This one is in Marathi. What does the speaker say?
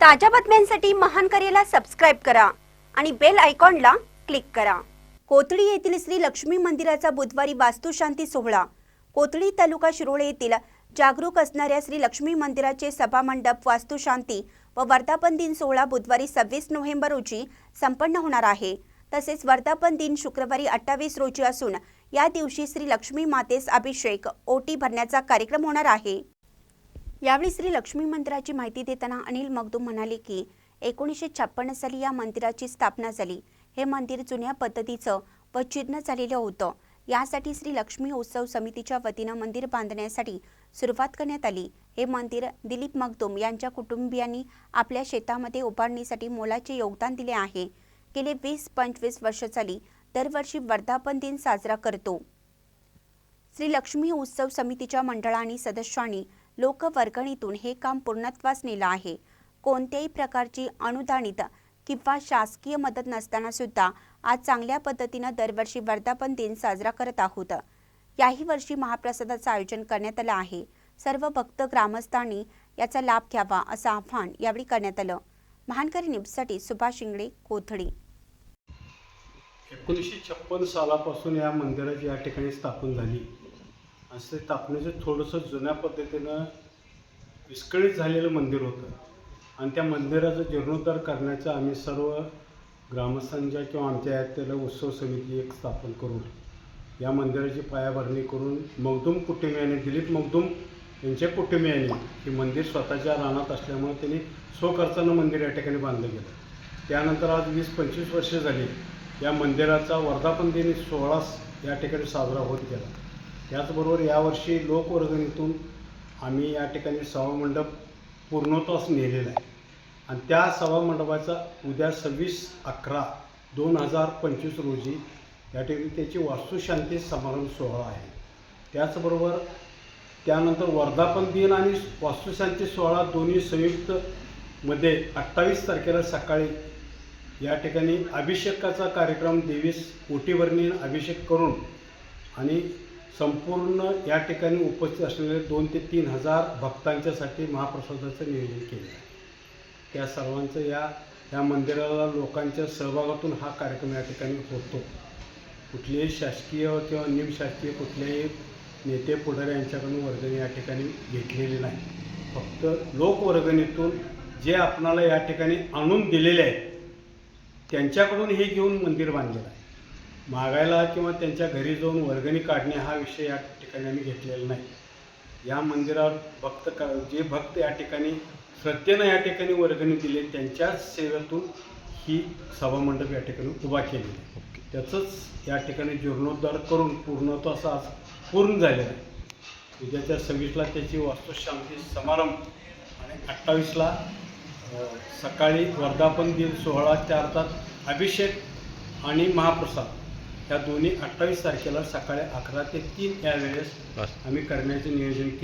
ताज्या बातम्यांसाठी महान करेला सबस्क्राईब करा आणि बेल आयकॉनला क्लिक करा. कोथळी येथील श्री लक्ष्मी मंदिराचा बुधवारी वास्तुशांती सोहळा. कोथळी तालुका शिरोळे येथील जागरूक असणाऱ्या श्री लक्ष्मी मंदिराचे सभामंडप वास्तुशांती व वर्धापन दिन सोहळा बुधवारी सव्वीस नोव्हेंबर रोजी संपन्न होणार आहे. तसेच वर्धापन दिन शुक्रवारी अठ्ठावीस रोजी असून या दिवशी श्री लक्ष्मी मातेस अभिषेक ओटी भरण्याचा कार्यक्रम होणार आहे. यावेळी श्री लक्ष्मी मंदिराची माहिती देताना अनिल मगदूम म्हणाले की एकोणीसशे छप्पन्न साली या मंदिराची स्थापना झाली. हे मंदिर जुन्या पद्धतीचं व जीर्ण झालेलं होतं. यासाठी श्री लक्ष्मी उत्सव समितीच्या वतीनं मंदिर बांधण्यासाठी सुरुवात करण्यात आली. हे मंदिर दिलीप मगदूम यांच्या कुटुंबियांनी आपल्या शेतामध्ये उभारणीसाठी मोलाचे योगदान दिले आहे. गेले वीस पंचवीस वर्ष झाली दरवर्षी वर्धापन दिन साजरा करतो. श्री लक्ष्मी उत्सव समितीच्या मंडळांनी सदस्यांनी लोकवर्गणीतून हे काम पूर्णत्वास नेलं आहे. कोणत्याही प्रकारची अनुदानित किंवा शासकीय मदत नसताना सुद्धा आज चांगल्या पद्धतीनं दरवर्षी वर्धापन दिन साजरा करत आहोत. याही वर्षी महाप्रसादाचं आयोजन करण्यात आलं आहे. सर्व भक्त ग्रामस्थांनी याचा लाभ घ्यावा असं आव्हान यावेळी करण्यात आलं. महानकरी न्यूजसाठी सुभाष शिंगडे कोथळी. एकोणीसशे छप्पन सालापासून या मंदिराची या ठिकाणी स्थापन झाली. असं तापण्याचं थोडंसं जुन्या पद्धतीनं विस्कळीत झालेलं मंदिर होतं. आणि त्या मंदिराचं जीर्णोद्धार करण्याचं आम्ही सर्व ग्रामस्थांच्या किंवा आमच्या त्याला उत्सव समिती एक स्थापन करून या मंदिराची पायाभरणी करून मगदूम कुटुंबियाने दिलीप मगदूम यांच्या कुटुंबियांनी हे मंदिर स्वतःच्या रानात असल्यामुळे त्यांनी स्वखर्चानं मंदिर या ठिकाणी बांधलं गेलं. त्यानंतर आज वीस पंचवीस वर्षे झाली या मंदिराचा वर्धापन दिन सोहळा या ठिकाणी साजरा होत गेला. त्याचबरोबर यावर्षी लोकवर्गणीतून आम्ही या ठिकाणी सभामंडप पूर्णत्वास नेलेला आहे. आणि त्या सभामंडपाचा उद्या सव्वीस अकरा दोन हजार पंचवीस रोजी या ठिकाणी त्याची वास्तुशांती समारंभ सोहळा आहे. त्याचबरोबर त्यानंतर वर्धापन दिन आणि वास्तुशांती सोहळा दोन्ही संयुक्तमध्ये अठ्ठावीस तारखेला सकाळी या ठिकाणी अभिषेकाचा कार्यक्रम देवीस ओटीवरणी अभिषेक करून आणि संपूर्ण या ठिकाणी उपस्थित असलेले दोन ते तीन हजार भक्तांच्यासाठी महाप्रसादाचं नियोजन केलं आहे. त्या सर्वांचं या या मंदिराला लोकांच्या सहभागातून हा कार्यक्रम या ठिकाणी होतो. कुठलेही शासकीय किंवा निमशासकीय कुठल्याही नेते पुढारी यांच्याकडून वर्गणी या ठिकाणी घेतलेली नाही. फक्त लोकवर्गणीतून जे आपणाला या ठिकाणी आणून दिलेले आहेत त्यांच्याकडून हे घेऊन मंदिर बांधलेलं आहे. मागायला किंवा त्यांच्या घरी जाऊन वर्गणी काढणे हा विषय या ठिकाणी आम्ही घेतलेला नाही. या मंदिरावर भक्त क जे भक्त या ठिकाणी श्रद्धेनं या ठिकाणी वर्गणी दिली त्यांच्याच सेवेतून ही सभामंडप या ठिकाणी उभा आहे. त्याचंच या ठिकाणी जीर्णोद्धार करून पूर्णत्वास आज पूर्ण झालेला आहे. उद्याच्या सव्वीसला त्याची वास्तुशांती समारंभ आणि अठ्ठावीसला सकाळी वर्धापन दिन सोहळा त्या अर्थात अभिषेक आणि महाप्रसाद. ह्या दोन्ही अठ्ठावीस तारखेला सकाळी अकरा ते तीन या वेळेस आम्ही करण्याचे नियोजन केले.